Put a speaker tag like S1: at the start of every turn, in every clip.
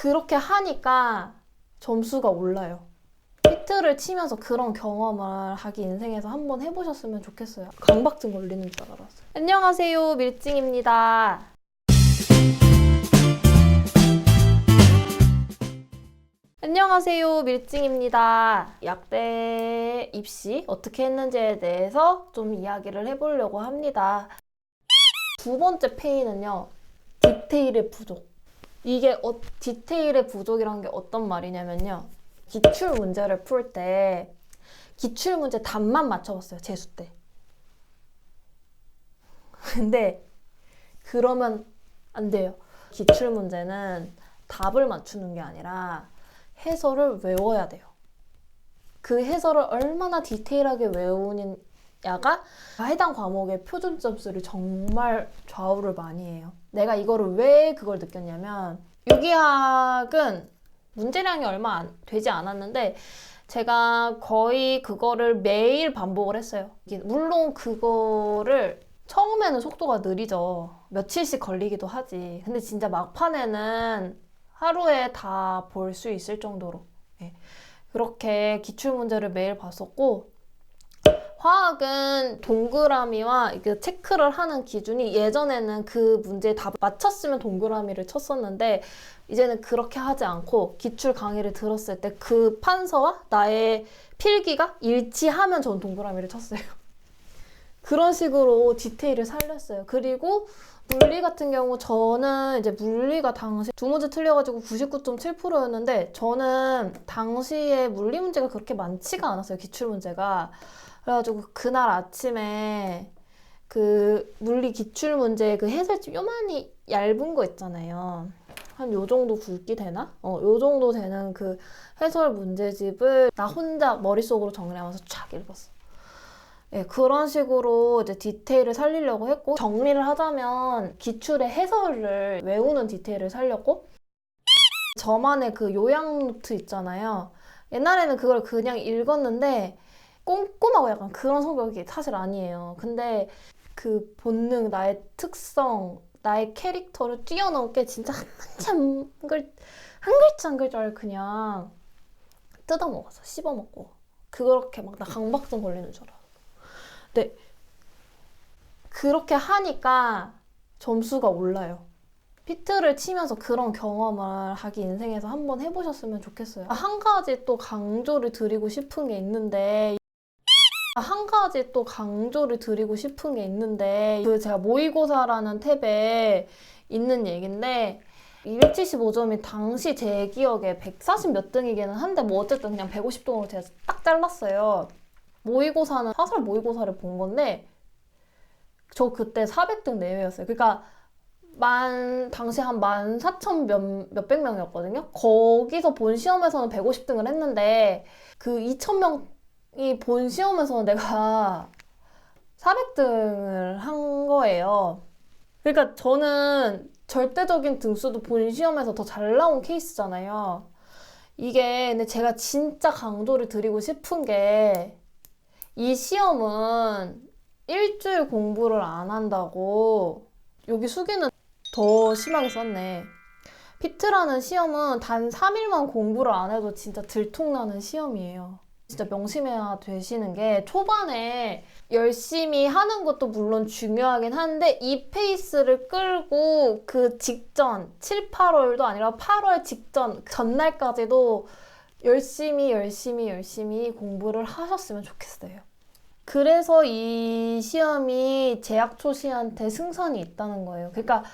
S1: 그렇게 하니까 점수가 올라요. 피트를 치면서 그런 경험을 하기 인생에서 한번 해보셨으면 좋겠어요. 강박증 걸리는 줄 알았어요. 안녕하세요, 밀증입니다. 안녕하세요, 밀증입니다. 약대 입시 어떻게 했는지에 대해서 좀 이야기를 해보려고 합니다. 두 번째 페이는요, 디테일의 부족. 이게 어, 디테일의 부족이란 게 어떤 말이냐면요. 기출 문제를 풀 때 기출 문제 답만 맞춰봤어요. 재수 때. 근데 그러면 안 돼요. 기출 문제는 답을 맞추는 게 아니라 해설을 외워야 돼요. 그 해설을 얼마나 디테일하게 외우느 냐가 해당 과목의 표준 점수를 정말 좌우를 많이 해요. 내가 이거를 왜 그걸 느꼈냐면 유기학은 문제량이 얼마 안, 되지 않았는데 제가 거의 그거를 매일 반복을 했어요. 물론 그거를 처음에는 속도가 느리죠. 며칠씩 걸리기도 하지. 근데 진짜 막판에는 하루에 다 볼 수 있을 정도로 예. 그렇게 기출 문제를 매일 봤었고 화학은 동그라미와 그 체크를 하는 기준이 예전에는 그 문제에 다 맞췄으면 동그라미를 쳤었는데 이제는 그렇게 하지 않고 기출 강의를 들었을 때 그 판서와 나의 필기가 일치하면 전 동그라미를 쳤어요. 그런 식으로 디테일을 살렸어요. 그리고 물리 같은 경우 저는 이제 물리가 당시 두 문제 틀려가지고 99.7%였는데 저는 당시에 물리 문제가 그렇게 많지가 않았어요. 기출 문제가. 그래가지고 그날 아침에 그 물리 기출 문제 그 해설집 요만히 얇은 거 있잖아요. 한 요 정도 굵기 되나? 어, 요 정도 되는 그 해설 문제집을 나 혼자 머릿속으로 정리하면서 쫙 읽었어. 예, 그런 식으로 이제 디테일을 살리려고 했고, 정리를 하자면 기출의 해설을 외우는 디테일을 살렸고, 저만의 그 요약 노트 있잖아요. 옛날에는 그걸 그냥 읽었는데, 꼼꼼하고 약간 그런 성격이 사실 아니에요. 근데 그 본능, 나의 특성, 나의 캐릭터를 뛰어넘게 진짜 한 글자 한 글, 한 글자 한 글자를 그냥 뜯어먹었어. 씹어먹고. 그렇게 막 나 강박증 걸리는 줄 알아. 근데 그렇게 하니까 점수가 올라요. 피트를 치면서 그런 경험을 하기 인생에서 한번 해보셨으면 좋겠어요. 한 가지 또 강조를 드리고 싶은 게 있는데 한 가지 또 강조를 드리고 싶은 게 있는데 그 제가 모의고사라는 탭에 있는 얘긴데 275점이 당시 제 기억에 140 몇 등이기는 한데 뭐 어쨌든 그냥 150등으로 제가 딱 잘랐어요. 모의고사는 사설 모의고사를 본 건데 저 그때 400등 내외였어요. 그러니까 만 당시 한 만 사천 몇 몇백 명이었거든요. 거기서 본 시험에서는 150등을 했는데 그 2천 명 이 본 시험에서는 내가 400등을 한 거예요. 그러니까 저는 절대적인 등수도 본 시험에서 더 잘 나온 케이스잖아요. 이게 근데 제가 진짜 강조를 드리고 싶은 게 이 시험은 일주일 공부를 안 한다고 여기 수기는 더 심하게 썼네. 피트라는 시험은 단 3일만 공부를 안 해도 진짜 들통나는 시험이에요. 진짜 명심해야 되시는 게 초반에 열심히 하는 것도 물론 중요하긴 한데 이 페이스를 끌고 그 직전 7, 8월도 아니라 8월 직전 전날까지도 열심히 열심히 열심히 공부를 하셨으면 좋겠어요. 그래서 이 시험이 재학 초 시한테 승산이 있다는 거예요. 그러니까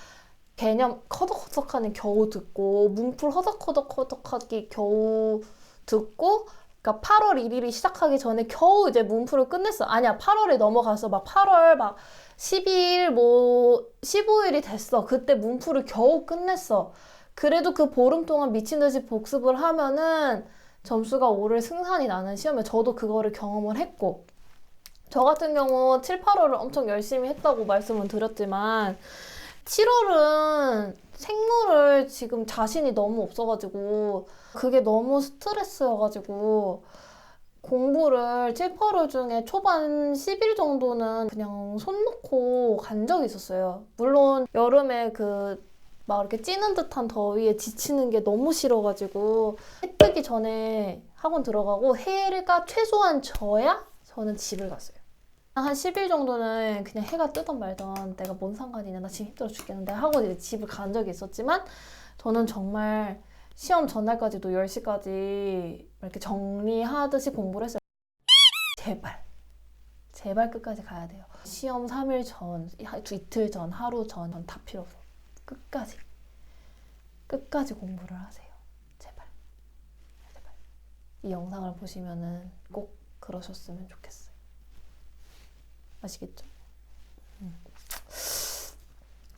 S1: 개념 허덕허덕하니 겨우 듣고 문풀 허덕허덕허덕하기 겨우 듣고 그러니까 8월 1일이 시작하기 전에 겨우 이제 문풀을 끝냈어. 아니야, 8월에 넘어가서 막 8월 막 12일 뭐 15일이 됐어. 그때 문풀을 겨우 끝냈어. 그래도 그 보름 동안 미친 듯이 복습을 하면은 점수가 오를 승산이 나는 시험에 저도 그거를 경험을 했고 저 같은 경우 7, 8월을 엄청 열심히 했다고 말씀을 드렸지만 7월은 생물을 지금 자신이 너무 없어가지고 그게 너무 스트레스여가지고 공부를 7, 8월 중에 초반 10일 정도는 그냥 손 놓고 간 적이 있었어요. 물론 여름에 그 막 이렇게 찌는 듯한 더위에 지치는 게 너무 싫어가지고 해 뜨기 전에 학원 들어가고 해가 최소한 져야 저는 집을 갔어요. 한 10일 정도는 그냥 해가 뜨던 말던 내가 뭔 상관이냐 나 지금 힘들어 죽겠는데 하고 이제 집을 간 적이 있었지만 저는 정말 시험 전날까지도 10시까지 이렇게 정리하듯이 공부를 했어요. 제발 제발 끝까지 가야 돼요. 시험 3일 전, 하- 이틀 전, 하루 전, 전 다 필요 없어. 끝까지. 끝까지 공부를 하세요. 제발. 제발. 이 영상을 보시면은 꼭 그러셨으면 좋겠어요. 아시겠죠? 음.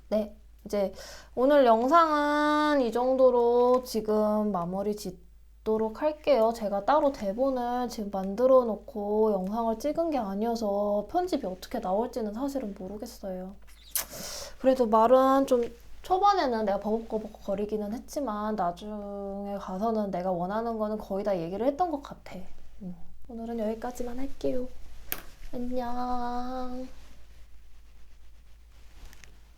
S1: 네. 이제 오늘 영상은 이 정도로 지금 마무리 짓도록 할게요. 제가 따로 대본을 지금 만들어 놓고 영상을 찍은 게 아니어서 편집이 어떻게 나올지는 사실은 모르겠어요. 그래도 말은 좀 초반에는 내가 버벅버벅 거리기는 했지만 나중에 가서는 내가 원하는 거는 거의 다 얘기를 했던 것 같아. 음. 오늘은 여기까지만 할게요. 안녕.